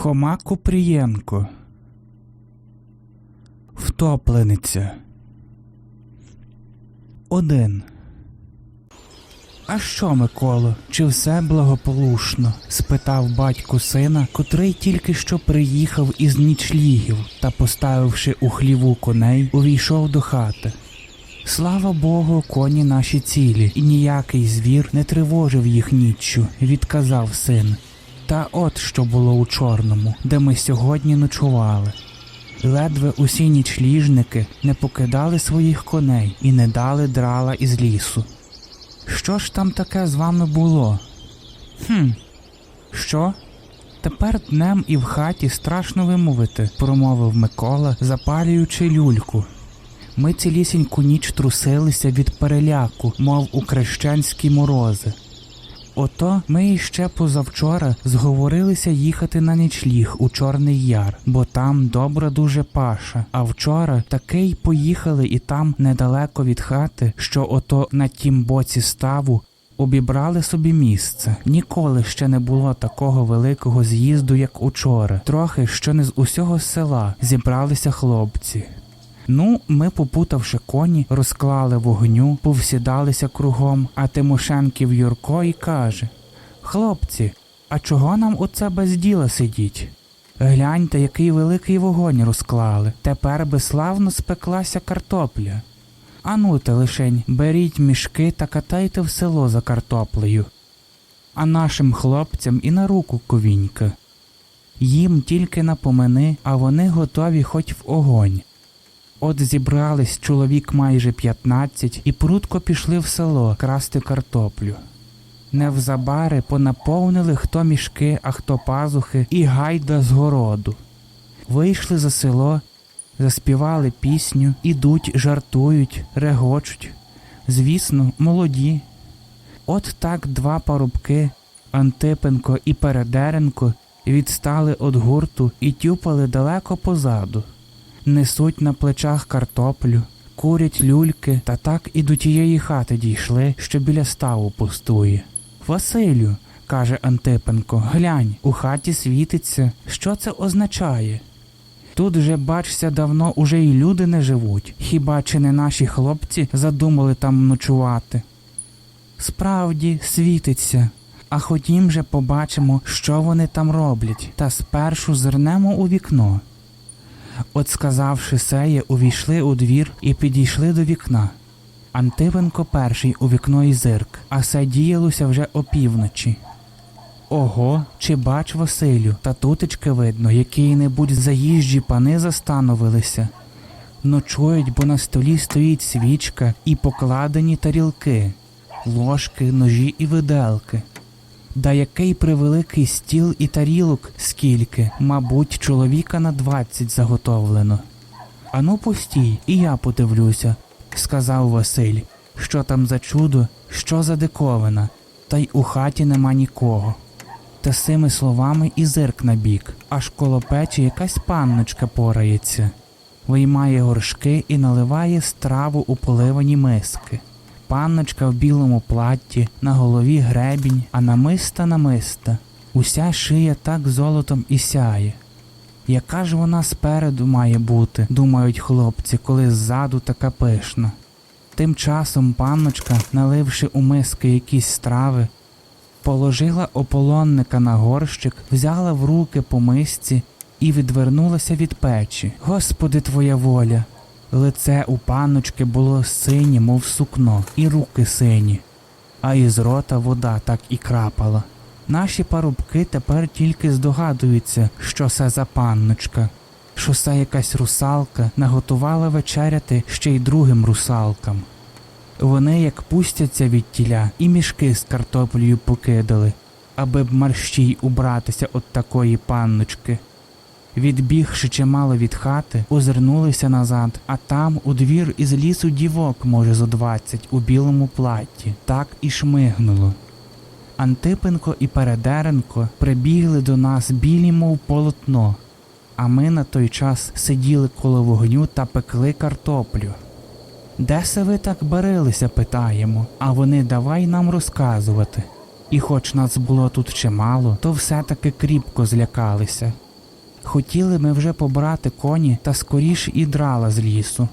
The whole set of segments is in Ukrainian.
Хома Купрієнко. Втоплениця. Один. А що, Миколо, чи все благополучно? спитав батько сина, котрий тільки що приїхав із нічлігів та, поставивши у хліву коней, увійшов до хати. Слава Богу, коні наші цілі, і ніякий звір не тривожив їх ніччю, відказав син. Та от що було у чорному, де ми сьогодні ночували. Ледве усі нічліжники не покидали своїх коней і не дали драла із лісу. Що ж там таке з вами було? Хм, що? Тепер днем і в хаті страшно вимовити, промовив Микола, запалюючи люльку. Ми цілісіньку ніч трусилися від переляку, мов у крещенські морози. Ото ми іще позавчора зговорилися їхати на нічліг у Чорний Яр, бо там добра дуже паша. А вчора таки й поїхали і там недалеко від хати, що ото на тім боці ставу обібрали собі місце. Ніколи ще не було такого великого з'їзду, як учора. Трохи що не з усього села зібралися хлопці. Ну, ми, попутавши коні, розклали вогню, повсідалися кругом, а Тимошенків Юрко і каже: Хлопці, а чого нам оце без діла сидіть? Гляньте, який великий вогонь розклали. Тепер би славно спеклася картопля. Ану те лишень, беріть мішки та катайте в село за картоплею. А нашим хлопцям і на руку ковінька. Їм тільки напомини, а вони готові хоч в огонь. От зібрались чоловік майже 15 і прудко пішли в село красти картоплю. Невзабари понаповнили хто мішки, а хто пазухи і гайда з городу. Вийшли за село, заспівали пісню, ідуть, жартують, регочуть. Звісно, молоді. От так два парубки, Антипенко і Передеренко, відстали від гурту і тюпали далеко позаду несуть на плечах картоплю, курять люльки та так і до тієї хати дійшли, що біля ставу пустує. Василю, каже Антипенко, глянь, у хаті світиться. Що це означає? Тут же, бачся, давно уже й люди не живуть, хіба чи не наші хлопці задумали там ночувати? Справді, світиться. А ходім же побачимо, що вони там роблять, та спершу зирнемо у вікно. От сказавши сеє, увійшли у двір і підійшли до вікна. Антипенко перший у вікно і зирк, а все діялося вже опівночі. Ого, чи бач, Василю, та тутечки видно, які-небудь заїжджі пани застановилися. Ночують, бо на столі стоїть свічка і покладені тарілки, ложки, ножі і виделки. Да який превеликий стіл і тарілок, скільки, мабуть, чоловіка на двадцять заготовлено. Ану постій, і я подивлюся, сказав Василь. Що там за чудо, що за диковина, та й у хаті нема нікого. Та сими словами і зирк на бік, аж коло печі якась панночка порається, виймає горшки і наливає страву у поливані миски. Панночка в білому платті, на голові гребінь, а намиста намиста. Уся шия так золотом і сяє. Яка ж вона спереду має бути, думають хлопці, коли ззаду така пишна. Тим часом панночка, наливши у миски якісь страви, положила ополонника на горщик, взяла в руки по мисці і відвернулася від печі. Господи, твоя воля! Лице у панночки було синє, мов сукно, і руки сині, а із рота вода так і крапала. Наші парубки тепер тільки здогадуються, що це за панночка, що це якась русалка наготувала вечеряти ще й другим русалкам. Вони, як пустяться від тіля, і мішки з картоплею покидали, аби б марщій убратися від такої панночки. Відбігши чимало від хати, озирнулися назад, а там у двір із лісу дівок, може, зо двадцять у білому платті, так і шмигнуло. Антипенко і Передеренко прибігли до нас білі, мов полотно, а ми на той час сиділи коло вогню та пекли картоплю. Де се ви так барилися, питаємо, а вони давай нам розказувати. І хоч нас було тут чимало, то все таки кріпко злякалися. Хотіли ми вже побрати коні та скоріш і драла з лісу.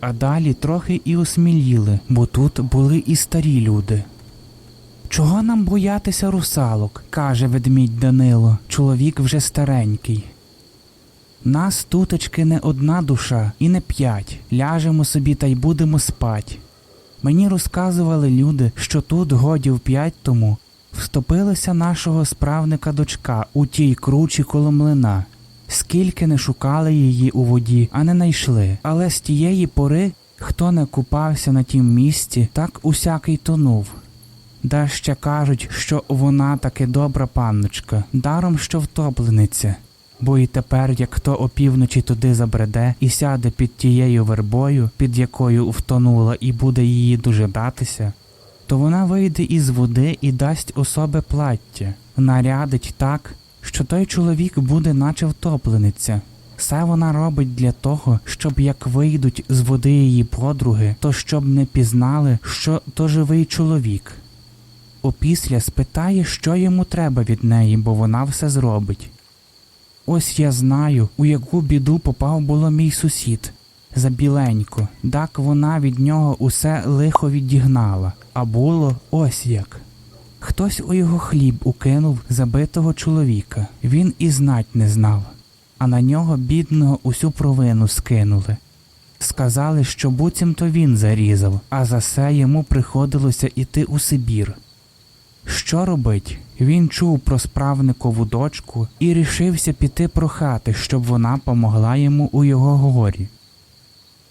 А далі трохи і осміліли, бо тут були і старі люди. Чого нам боятися русалок? каже ведмідь Данило, чоловік вже старенький. Нас тутечки не одна душа і не п'ять. Ляжемо собі та й будемо спать. Мені розказували люди, що тут годів п'ять тому вступилася нашого справника дочка у тій кручі коло млина. Скільки не шукали її у воді, а не найшли. Але з тієї пори, хто не купався на тім місці, так усякий тонув. Да ще кажуть, що вона таки добра панночка, даром що втоплениця. Бо і тепер, як хто опівночі туди забреде і сяде під тією вербою, під якою втонула, і буде її дожидатися, то вона вийде із води і дасть особе плаття, нарядить так, що той чоловік буде наче втоплениця. Все вона робить для того, щоб як вийдуть з води її подруги, то щоб не пізнали, що то живий чоловік. Опісля спитає, що йому треба від неї, бо вона все зробить. Ось я знаю, у яку біду попав було мій сусід. Забіленько, так вона від нього усе лихо відігнала, а було ось як. Хтось у його хліб укинув забитого чоловіка, він і знать не знав, а на нього бідного усю провину скинули. Сказали, що буцімто він зарізав, а за це йому приходилося іти у Сибір. Що робить? Він чув про справникову дочку і рішився піти прохати, щоб вона помогла йому у його горі.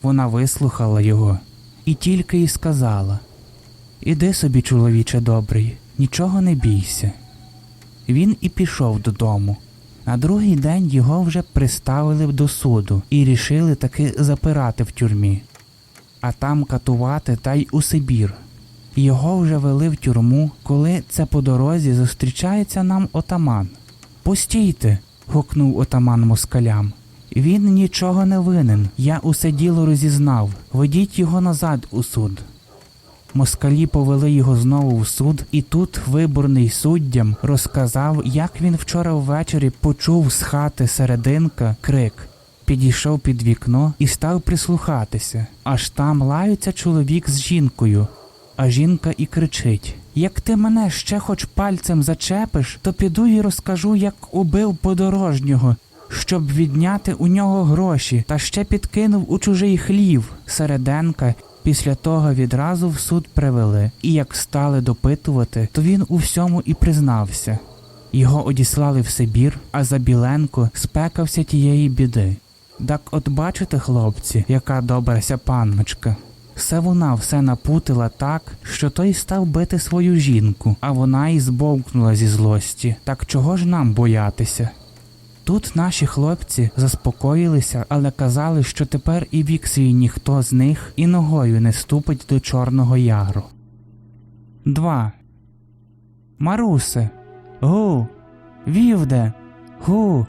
Вона вислухала його і тільки й сказала Іди собі, чоловіче добрий, нічого не бійся. Він і пішов додому. На другий день його вже приставили до суду і рішили таки запирати в тюрмі, а там катувати та й у Сибір. Його вже вели в тюрму, коли це по дорозі зустрічається нам отаман. Постійте. гукнув отаман москалям. Він нічого не винен. Я усе діло розізнав. Ведіть його назад у суд. Москалі повели його знову в суд, і тут виборний суддям розказав, як він вчора ввечері почув з хати серединка крик. Підійшов під вікно і став прислухатися. Аж там лаються чоловік з жінкою, а жінка і кричить: Як ти мене ще хоч пальцем зачепиш, то піду і розкажу, як убив подорожнього, щоб відняти у нього гроші, та ще підкинув у чужий хлів. Середенка після того відразу в суд привели, і як стали допитувати, то він у всьому і признався. Його одіслали в Сибір, а Забіленко спекався тієї біди. Так от бачите, хлопці, яка добра ся панночка. Все вона все напутила так, що той став бити свою жінку, а вона і збовкнула зі злості. Так чого ж нам боятися? Тут наші хлопці заспокоїлися, але казали, що тепер і вік свій ніхто з них і ногою не ступить до Чорного Яру. 2. Марусе. Гу. Вівде. Гу.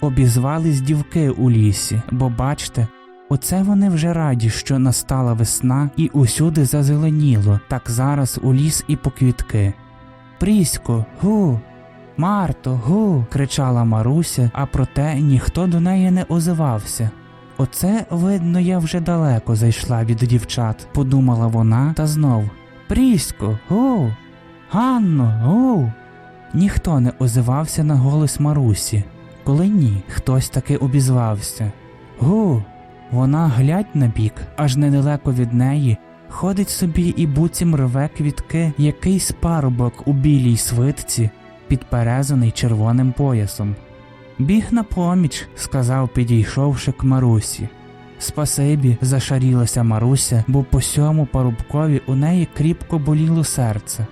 Обізвались дівки у лісі, бо бачте, оце вони вже раді, що настала весна і усюди зазеленіло, так зараз у ліс і по квітки. Прісько, гу. Марто, гу. кричала Маруся, а проте ніхто до неї не озивався. Оце, видно, я вже далеко зайшла від дівчат, подумала вона та знов. Прісько, гу. Ганно, гу. Ніхто не озивався на голос Марусі. Коли ні, хтось таки обізвався. Гу. Вона глядь на бік, аж недалеко від неї. Ходить собі і буцім рве квітки якийсь парубок у білій свитці, підперезаний червоним поясом. Біг на поміч, сказав, підійшовши к Марусі. Спасибі, зашарілася Маруся, бо по сьому парубкові у неї кріпко боліло серце.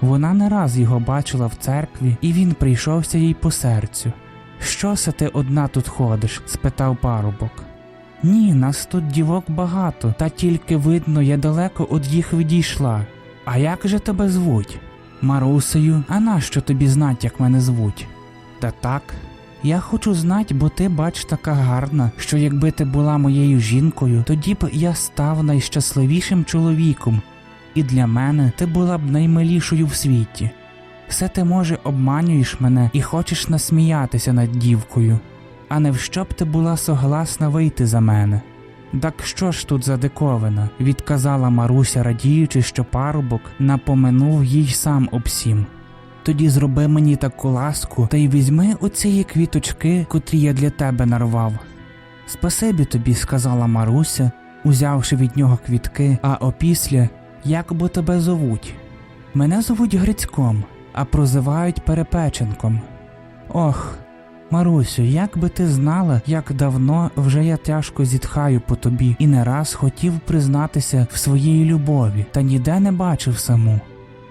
Вона не раз його бачила в церкві, і він прийшовся їй по серцю. Що се ти одна тут ходиш? спитав парубок. Ні, нас тут дівок багато, та тільки видно, я далеко од їх відійшла. А як же тебе звуть? Марусею, а нащо тобі знать, як мене звуть? Та так. Я хочу знать, бо ти, бач, така гарна, що якби ти була моєю жінкою, тоді б я став найщасливішим чоловіком, і для мене ти була б наймилішою в світі. Все ти, може, обманюєш мене і хочеш насміятися над дівкою. а не в що б ти була согласна вийти за мене. Так що ж тут за диковина? відказала Маруся, радіючи, що парубок напоминув їй сам об всім. Тоді зроби мені таку ласку та й візьми оцієї квіточки, котрі я для тебе нарвав. Спасибі тобі, сказала Маруся, узявши від нього квітки, а опісля як бо тебе зовуть. Мене зовуть Грицьком, а прозивають Перепеченком. Ох, Марусю, як би ти знала, як давно вже я тяжко зітхаю по тобі і не раз хотів признатися в своїй любові, та ніде не бачив саму.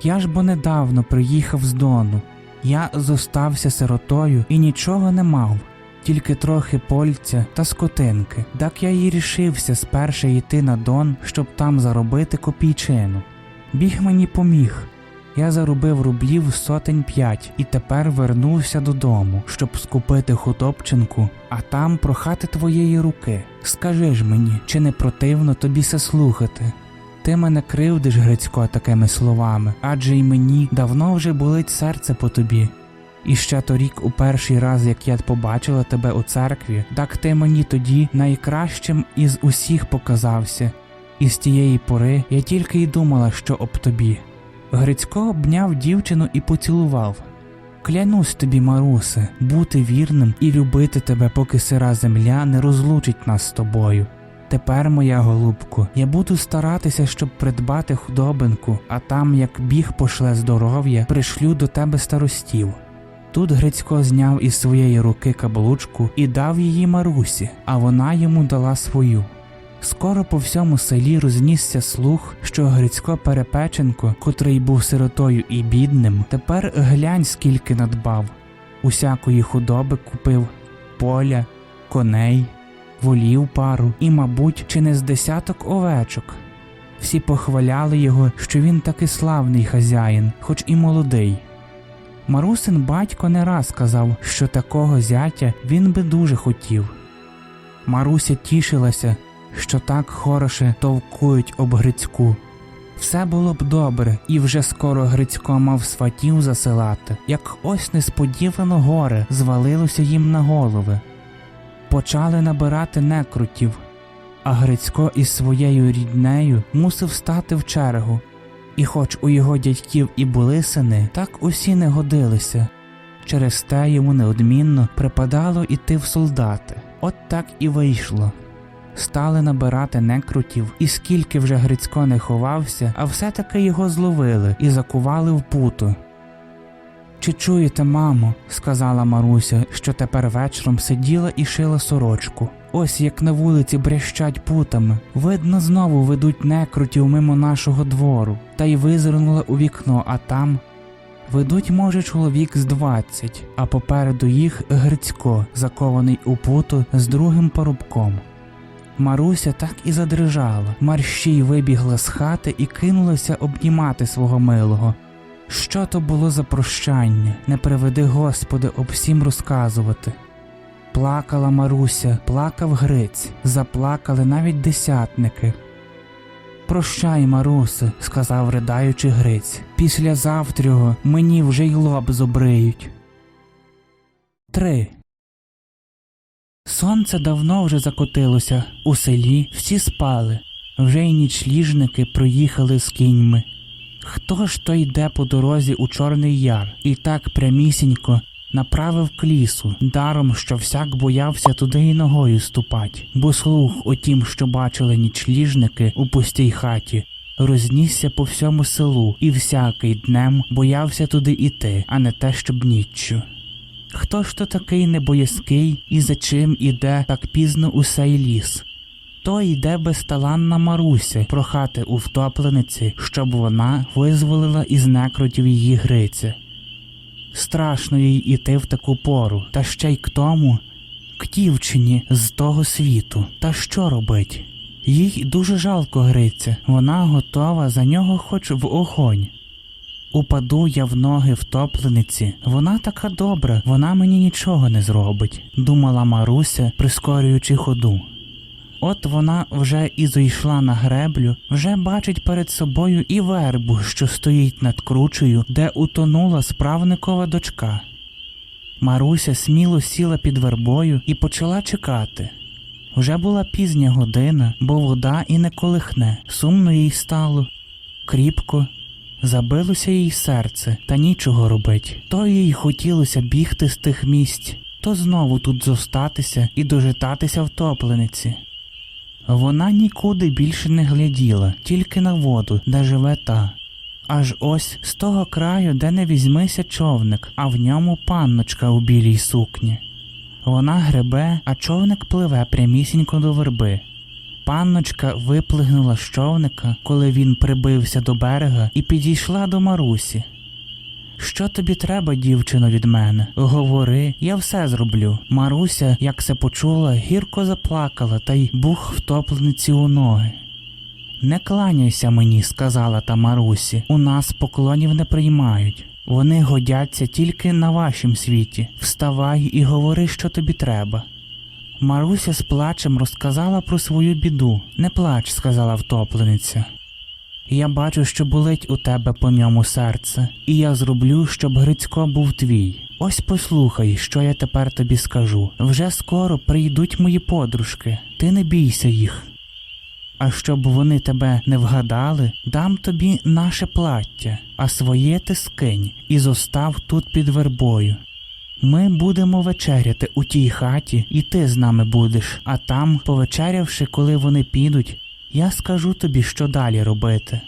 Я ж бо недавно приїхав з Дону. Я зостався сиротою і нічого не мав, тільки трохи польця та скотинки. Так я й рішився спершу йти на Дон, щоб там заробити копійчину. Біг мені поміг. Я заробив рублів сотень п'ять і тепер вернувся додому, щоб скупити худобчинку, а там прохати твоєї руки. Скажи ж мені, чи не противно тобі се слухати? Ти мене кривдиш, Грицько, такими словами, адже й мені давно вже болить серце по тобі. І ще торік, у перший раз, як я побачила тебе у церкві, так ти мені тоді найкращим із усіх показався, і з тієї пори я тільки й думала, що об тобі. Грицько обняв дівчину і поцілував. Клянусь тобі, Марусе, бути вірним і любити тебе, поки сира земля не розлучить нас з тобою. Тепер, моя голубко, я буду старатися, щоб придбати худобинку, а там, як біг пошле здоров'я, пришлю до тебе старостів. Тут Грицько зняв із своєї руки каблучку і дав її Марусі, а вона йому дала свою. Скоро по всьому селі рознісся слух, що Грицько Перепеченко, котрий був сиротою і бідним, тепер глянь скільки надбав. Усякої худоби купив поля, коней, волів пару і, мабуть, чи не з десяток овечок. Всі похваляли його, що він таки славний хазяїн, хоч і молодий. Марусин батько не раз казав, що такого зятя він би дуже хотів. Маруся тішилася, що так хороше товкують об Грицьку. Все було б добре, і вже скоро Грицько мав сватів засилати, як ось несподівано горе звалилося їм на голови. Почали набирати некрутів, а Грицько із своєю ріднею мусив стати в чергу. І хоч у його дядьків і були сини, так усі не годилися. Через те йому неодмінно припадало іти в солдати. От так і вийшло. Стали набирати некрутів, і скільки вже Грицько не ховався, а все-таки його зловили і закували в путу. Чи чуєте, мамо, сказала Маруся, що тепер вечором сиділа і шила сорочку. Ось як на вулиці брящать путами. Видно, знову ведуть некрутів мимо нашого двору, та й визирнула у вікно, а там. Ведуть, може, чоловік з двадцять, а попереду їх Грицько, закований у путу з другим парубком. Маруся так і задрижала. Марщій вибігла з хати і кинулася обнімати свого милого. Що то було за прощання, не приведи Господи об всім розказувати. Плакала Маруся, плакав Гриць, заплакали навіть десятники. Прощай, Марусе, сказав ридаючи Гриць. Після завтрього мені вже й лоб зобриють. Три. Сонце давно вже закотилося. У селі всі спали. Вже й нічліжники проїхали з кіньми. Хто ж то йде по дорозі у Чорний Яр і так прямісінько направив к лісу, даром, що всяк боявся туди і ногою ступать, бо слух о тім, що бачили нічліжники у пустій хаті, рознісся по всьому селу, і всякий днем боявся туди іти, а не те, щоб ніччю. Хто ж то такий небоязкий і за чим іде так пізно у сей ліс? То йде безталанна Маруся прохати у втоплениці, щоб вона визволила із некрутів її Гриця. Страшно їй іти в таку пору, та ще й к тому, к дівчині з того світу. Та що робить? Їй дуже жалко Гриця, вона готова за нього хоч в огонь. Упаду я в ноги втоплениці, вона така добра, вона мені нічого не зробить, думала Маруся, прискорюючи ходу. От вона вже і зайшла на греблю, вже бачить перед собою і вербу, що стоїть над кручею, де утонула справникова дочка. Маруся сміло сіла під вербою і почала чекати. Вже була пізня година, бо вода і не колихне, сумно їй стало. Кріпко, забилося їй серце, та нічого робить. То їй хотілося бігти з тих місць, то знову тут зостатися і дожитатися втоплениці. Вона нікуди більше не гляділа, тільки на воду, де живе та. Аж ось з того краю, де не візьмися човник, а в ньому панночка у білій сукні. Вона гребе, а човник пливе прямісінько до верби. Панночка виплигнула з човника, коли він прибився до берега, і підійшла до Марусі. Що тобі треба, дівчино, від мене? Говори, я все зроблю. Маруся, як се почула, гірко заплакала та й бух втоплениці у ноги. Не кланяйся мені, сказала та Марусі. У нас поклонів не приймають. Вони годяться тільки на вашім світі. Вставай і говори, що тобі треба. Маруся з плачем розказала про свою біду. Не плач, сказала втоплениця. Я бачу, що болить у тебе по ньому серце, і я зроблю, щоб Грицько був твій. Ось послухай, що я тепер тобі скажу. Вже скоро прийдуть мої подружки, ти не бійся їх. А щоб вони тебе не вгадали, дам тобі наше плаття, а своє ти скинь і зостав тут під вербою. Ми будемо вечеряти у тій хаті, і ти з нами будеш, а там, повечерявши, коли вони підуть, я скажу тобі, що далі робити.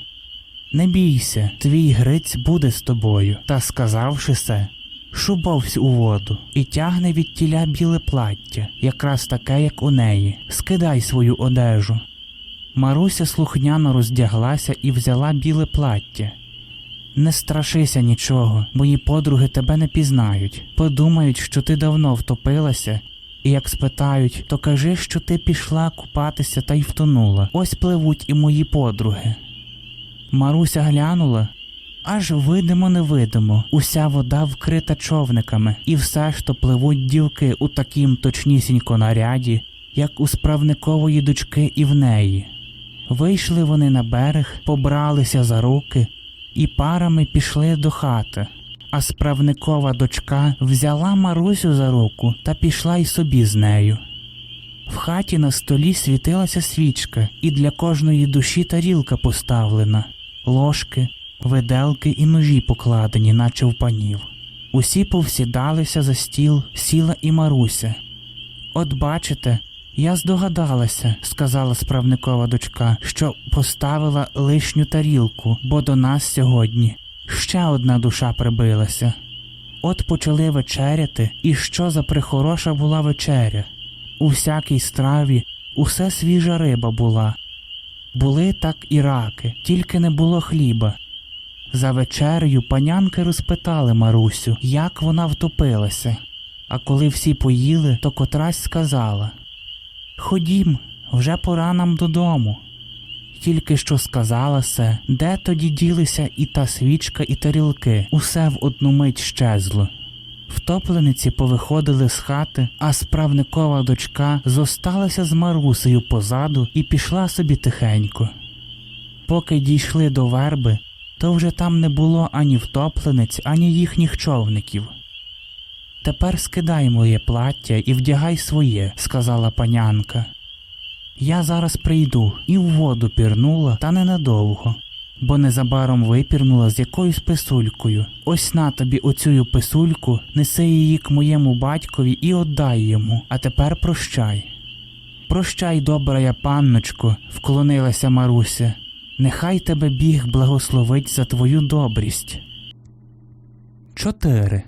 Не бійся, твій гриць буде з тобою. Та сказавши се, шубовсь у воду і тягне від тіля біле плаття, якраз таке, як у неї. Скидай свою одежу. Маруся слухняно роздяглася і взяла біле плаття. Не страшися нічого, мої подруги тебе не пізнають. Подумають, що ти давно втопилася, і як спитають, то кажи, що ти пішла купатися та й втонула. Ось пливуть і мої подруги. Маруся глянула. Аж видимо невидимо, уся вода вкрита човниками, і все ж то пливуть дівки у такім точнісінько наряді, як у справникової дочки і в неї. Вийшли вони на берег, побралися за руки і парами пішли до хати. А справникова дочка взяла Марусю за руку та пішла й собі з нею. В хаті на столі світилася свічка, і для кожної душі тарілка поставлена, ложки, виделки і ножі покладені, наче в панів. Усі повсідалися за стіл, сіла і Маруся. От бачите, я здогадалася, сказала справникова дочка, що поставила лишню тарілку, бо до нас сьогодні ще одна душа прибилася. От почали вечеряти, і що за прихороша була вечеря. У всякій страві усе свіжа риба була. Були так і раки, тільки не було хліба. За вечерею панянки розпитали Марусю, як вона втопилася. А коли всі поїли, то котрась сказала Ходім, вже пора нам додому. Тільки що сказала се, де тоді ділися і та свічка, і тарілки, усе в одну мить щезло. Втоплениці повиходили з хати, а справникова дочка зосталася з Марусею позаду і пішла собі тихенько. Поки дійшли до верби, то вже там не було ані втоплениць, ані їхніх човників. Тепер скидай моє плаття і вдягай своє, сказала панянка. Я зараз прийду і в воду пірнула, та ненадовго, бо незабаром випірнула з якоюсь писулькою. Ось на тобі оцю писульку, неси її к моєму батькові і отдай йому, а тепер прощай. Прощай, добра я панночко, вклонилася Маруся. Нехай тебе біг благословить за твою добрість. 4.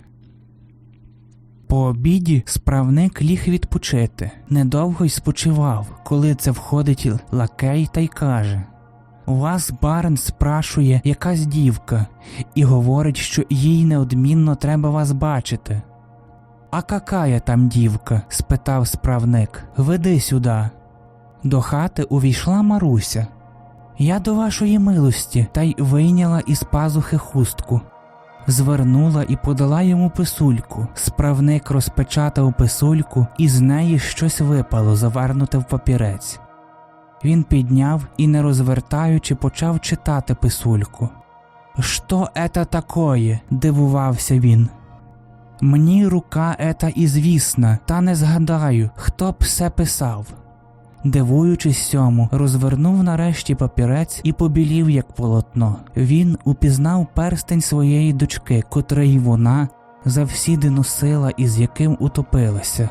По обіді справник ліг відпочити. Недовго й спочивав, коли це входить лакей та й каже: вас барин спрашує якась дівка, і говорить, що їй неодмінно треба вас бачити. А какая там дівка? спитав справник. Веди сюди. До хати увійшла Маруся. Я до вашої милості та й вийняла із пазухи хустку. Звернула і подала йому писульку. Справник розпечатав писульку, і з неї щось випало, завернуте в папірець. Він підняв і, не розвертаючи, почав читати писульку. «Що это такое?» – дивувався він. Мені рука ета ізвісна, та не згадаю, хто б все писав. Дивуючись сьому, розвернув нарешті папірець і побілів, як полотно. Він упізнав перстень своєї дочки, котрий вона завсіди носила і з яким утопилася.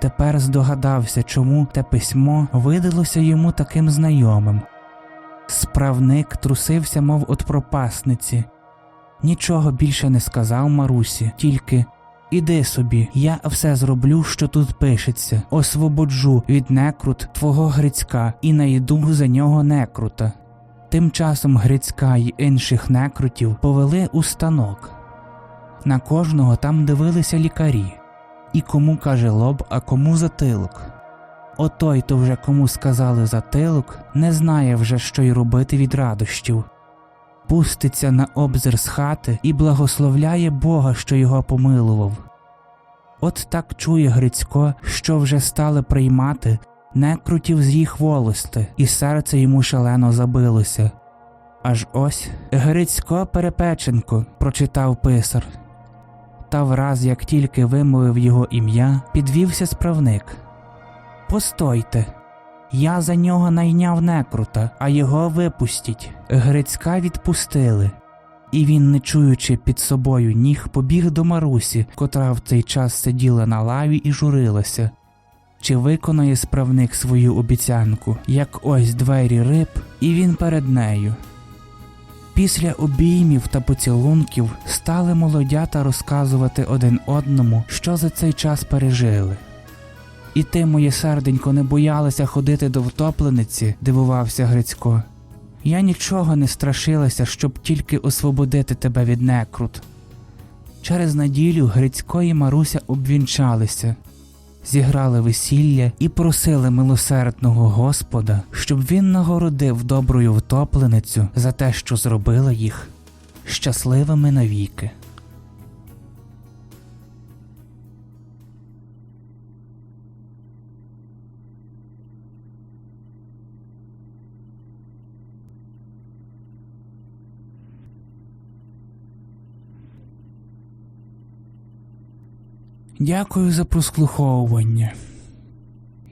Тепер здогадався, чому те письмо видалося йому таким знайомим. Справник трусився, мов от пропасниці. Нічого більше не сказав Марусі, тільки Іди собі, я все зроблю, що тут пишеться, освободжу від некрут твого Грицька і найду за нього некрута. Тим часом Грицька й інших некрутів повели у станок. На кожного там дивилися лікарі, і кому каже лоб, а кому затилок. Отой, то вже кому сказали затилок, не знає вже, що й робити від радощів пуститься на обзир з хати і благословляє Бога, що його помилував. От так чує Грицько, що вже стали приймати некрутів з їх волости, і серце йому шалено забилося. Аж ось Грицько Перепеченко, прочитав писар. Та враз, як тільки вимовив його ім'я, підвівся справник. Постойте, я за нього найняв некрута, а його випустіть. Грицька відпустили. І він, не чуючи під собою ніг, побіг до Марусі, котра в цей час сиділа на лаві і журилася. Чи виконає справник свою обіцянку, як ось двері риб, і він перед нею. Після обіймів та поцілунків стали молодята розказувати один одному, що за цей час пережили. І ти, моє серденько, не боялася ходити до втоплениці, дивувався Грицько. Я нічого не страшилася, щоб тільки освободити тебе від некрут. Через неділю Грицько і Маруся обвінчалися, зіграли весілля і просили милосердного Господа, щоб він нагородив доброю втопленицю за те, що зробила їх щасливими навіки. Дякую за прослуховування.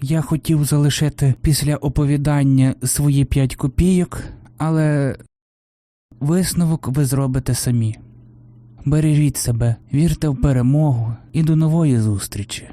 Я хотів залишити після оповідання свої п'ять копійок, але висновок ви зробите самі. Бережіть себе, вірте в перемогу і до нової зустрічі.